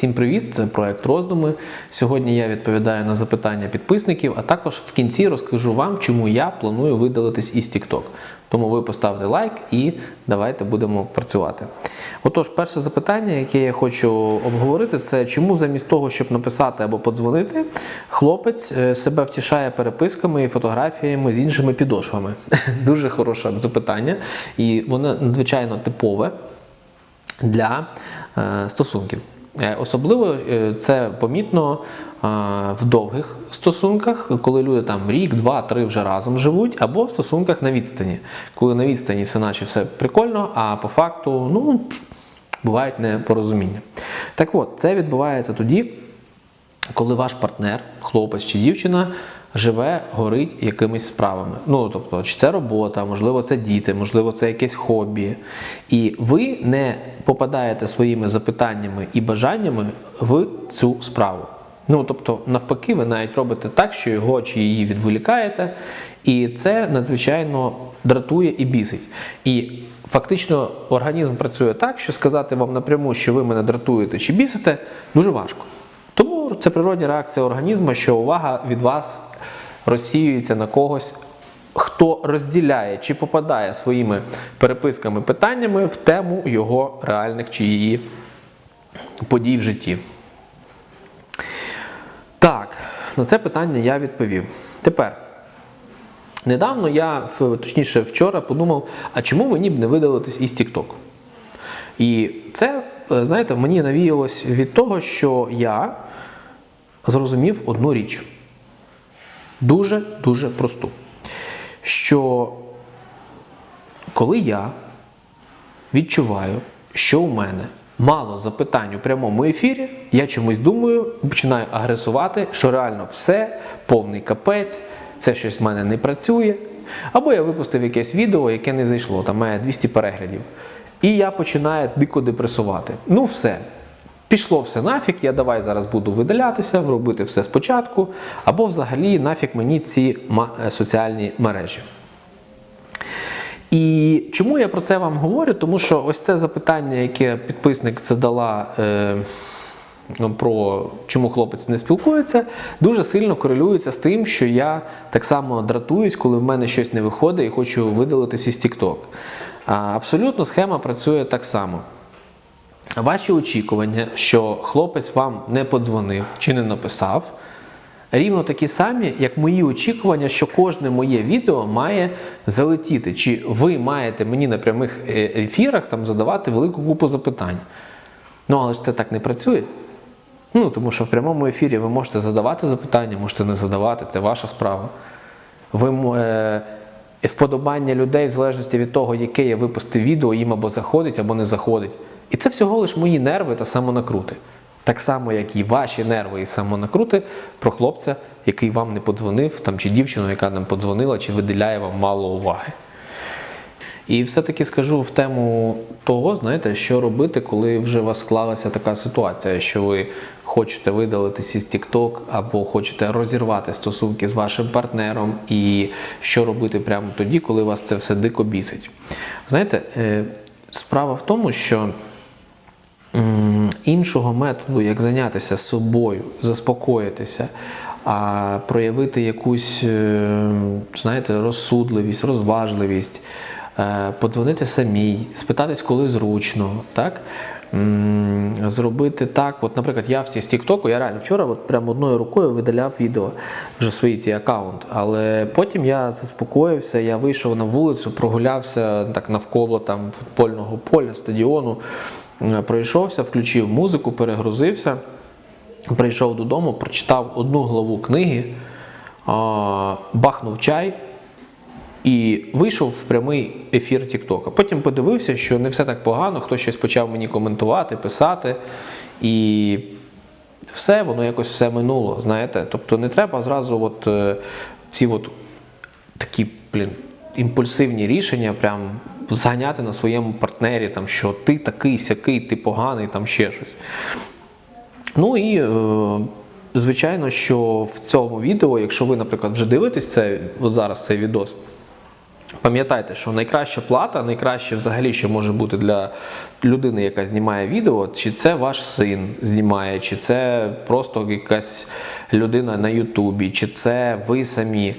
Всім привіт! Це проект роздуми. Сьогодні я відповідаю на запитання підписників, а також в кінці розкажу вам, чому я планую видалитись із TikTok. Тому ви поставте лайк і давайте будемо працювати. Отож, перше запитання, яке я хочу обговорити, це чому замість того, щоб написати або подзвонити, хлопець е, себе втішає переписками і фотографіями з іншими підошвами. Дуже хороше запитання, і воно надзвичайно типове для е, стосунків. Е, Особливо е, це помітно е, в довгих стосунках, коли люди там рік, два, три вже разом живуть, або в стосунках на відстані, коли на відстані все наче все прикольно, а по факту ну, бувають непорозуміння. Так от, це відбувається тоді, коли ваш партнер, хлопець чи дівчина, живе, горить якимись справами. Ну, тобто, чи це робота, можливо, це діти, можливо, це якесь хобі. І ви не попадаєте своїми запитаннями і бажаннями в цю справу. Ну, тобто, навпаки, ви навіть робите так, що його чи її відволікаєте, і це надзвичайно дратує і бісить. І фактично організм працює так, що сказати вам напряму, що ви мене дратуєте чи бісите, дуже важко. Тому це природня реакція організму, що увага від вас розсіюється на когось, хто розділяє чи попадає своїми переписками, питаннями в тему його реальних чи її подій в житті. Так, на це питання я відповів. Тепер. Недавно я, точніше, вчора подумав, а чому мені б не видалитись із TikTok? І це, е, знаєте, мені навіялось від того, що я зрозумів одну річ. Дуже-дуже просту. Що коли я відчуваю, що у мене мало запитань у прямому ефірі, я чомусь думаю, починаю агресувати, що реально все, повний капець, це щось в мене не працює. Або я випустив якесь відео, яке не зайшло, там має 200 переглядів. І я починаю дико депресувати. Ну, все. Пішло все нафіг, я давай зараз буду видалятися, робити все спочатку, або взагалі нафіг мені ці е, соціальні мережі. І чому я про це вам говорю? Тому що ось це запитання, яке підписник задала е, про чому хлопець не спілкується, дуже сильно корелюється з тим, що я так само дратуюсь, коли в мене щось не виходить і хочу видалитися з TikTok. Абсолютно схема працює так само. Ваші очікування, що хлопець вам не подзвонив чи не написав, рівно такі самі, як мої очікування, що кожне моє відео має залетіти. Чи ви маєте мені на прямих е, ефірах там задавати велику купу запитань. Ну, але ж це так не працює. Ну, тому що в прямому ефірі ви можете задавати запитання, можете не задавати, це ваша справа. Ви е, вподобання людей, в залежності від того, яке я випустив відео, їм або заходить, або не заходить. І це всього лиш мої нерви та самонакрути. Так само, як і ваші нерви і самонакрути про хлопця, який вам не подзвонив, там, чи дівчину, яка нам подзвонила, чи виділяє вам мало уваги. І все-таки скажу в тему того, знаєте, що робити, коли вже у вас склалася така ситуація, що ви хочете видалитися із TikTok або хочете розірвати стосунки з вашим партнером, і що робити прямо тоді, коли вас це все дико бісить. Знаєте, е, справа в тому, що іншого методу, як зайнятися собою, заспокоїтися, а проявити якусь, е, знаєте, розсудливість, розважливість, е, подзвонити самій, спитатись, коли зручно, так? Зробити так, от, наприклад, я в з Тіктоку, я реально вчора от прямо одною рукою видаляв відео вже свої ці аккаунт. Але потім я заспокоївся, я вийшов на вулицю, прогулявся так навколо там футбольного поля, стадіону, пройшовся, включив музику, перегрузився. Прийшов додому, прочитав одну главу книги, бахнув чай і вийшов в прямий ефір Тіктока. Потім подивився, що не все так погано, хтось щось почав мені коментувати, писати. І все, воно якось все минуло. Знаєте? Тобто не треба зразу от, е, ці от такі, блін, імпульсивні рішення прям зганяти на своєму партнері, там, що ти такий сякий, ти поганий, там ще щось. Ну і е, звичайно, що в цьому відео, якщо ви, наприклад, вже дивитесь це зараз цей відос, Пам'ятайте, що найкраща плата, найкраще взагалі, що може бути для людини, яка знімає відео, чи це ваш син знімає, чи це просто якась людина на Ютубі, чи це ви самі.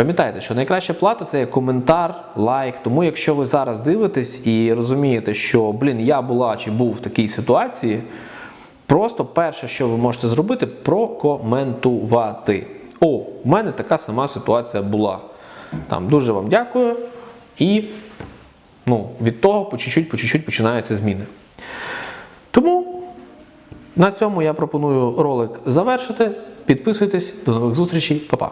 Пам'ятайте, що найкраща плата це є коментар, лайк. Тому якщо ви зараз дивитесь і розумієте, що блін, я була чи був в такій ситуації, просто перше, що ви можете зробити, прокоментувати. О, у мене така сама ситуація була. Там дуже вам дякую. І ну, від того по чуть-чуть, по чуть-чуть починаються зміни. Тому на цьому я пропоную ролик завершити. Підписуйтесь, до нових зустрічей, Па-па.